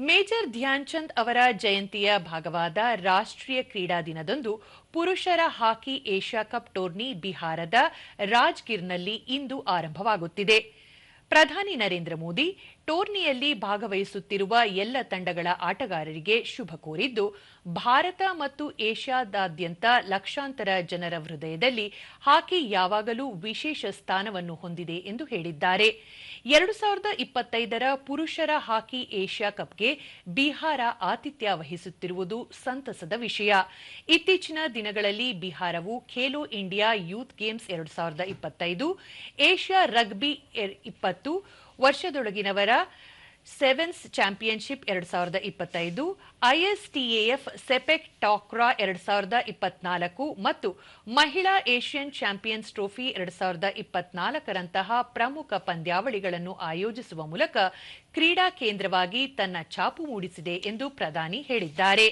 Major Dhyan Chand ಅವರ ಜಯಂತಿಯ ಭಾಗವಾದ ರಾಷ್ಟ್ರೀಯ ಕ್ರೀಡಾ ದಿನದಂದು ಪುರುಷರ ಹಾಕಿ ಏಷ್ಯಾ ಕಪ್ ಟೂರ್ನಿ ಬಿಹಾರದ ರಾಜ್ಗಿರ್ನಲ್ಲಿ ಇಂದು ಆರಂಭವಾಗುತ್ತಿದೆ. ಪ್ರಧಾನಿ ನರೇಂದ್ರ ಮೋದಿ ಟೂರ್ನಿಯಲ್ಲಿ ಭಾಗವಹಿಸುತ್ತಿರುವ ಎಲ್ಲ ತಂಡಗಳ ಆಟಗಾರರಿಗೆ ಶುಭ ಕೋರಿದ್ದು, ಭಾರತ ಮತ್ತು ಏಷ್ಯಾದಾದ್ಯಂತ ಲಕ್ಷಾಂತರ ಜನರ ಹೃದಯದಲ್ಲಿ ಹಾಕಿ ಯಾವಾಗಲೂ ವಿಶೇಷ ಸ್ಥಾನವನ್ನು ಹೊಂದಿದೆ ಎಂದು ಹೇಳಿದ್ದಾರೆ. ಎರಡು ಸಾವಿರದ ಇಪ್ಪತ್ತೈದರ ಪುರುಷರ ಹಾಕಿ ಏಷ್ಯಾ ಕಪ್ಗೆ ಬಿಹಾರ ಆತಿಥ್ಯ ವಹಿಸುತ್ತಿರುವುದು ಸಂತಸದ ವಿಷಯ. ಇತ್ತೀಚಿನ ದಿನಗಳಲ್ಲಿ ಬಿಹಾರವು ಖೇಲೋ ಇಂಡಿಯಾ ಯೂತ್ ಗೇಮ್ಸ್ ಎರಡು ಸಾವಿರದ ಇಪ್ಪತ್ತೈದು, ಏಷ್ಯಾ ರಗ್ಬಿ ಇಪ್ಪತ್ತು ವರ್ಷದೊಳಗಿನವರ ಸೆವೆನ್ಸ್ ಚಾಂಪಿಯನ್ಶಿಪ್ ಎರಡ್ ಸಾವಿರದ ಇಪ್ಪತ್ತೈದು ಐಎಸ್ಟಿಎಎಫ್ ಸೆಪೆಕ್ ಟಾಕ್ರಾ ಎರಡು ಸಾವಿರದ ಇಪ್ಪತ್ನಾಲ್ಕು ಮತ್ತು ಮಹಿಳಾ ಏಷ್ಯನ್ ಚಾಂಪಿಯನ್ಸ್ ಟ್ರೋಫಿ ಎರಡ್ ಸಾವಿರದ ಇಪ್ಪತ್ನಾಲ್ಕರಂತಹ ಪ್ರಮುಖ ಪಂದ್ಯಾವಳಿಗಳನ್ನು ಆಯೋಜಿಸುವ ಮೂಲಕ ಕ್ರೀಡಾ ಕೇಂದ್ರವಾಗಿ ತನ್ನ ಛಾಪು ಮೂಡಿಸಿದೆ ಎಂದು ಪ್ರಧಾನಿ ಹೇಳಿದ್ದಾರೆ.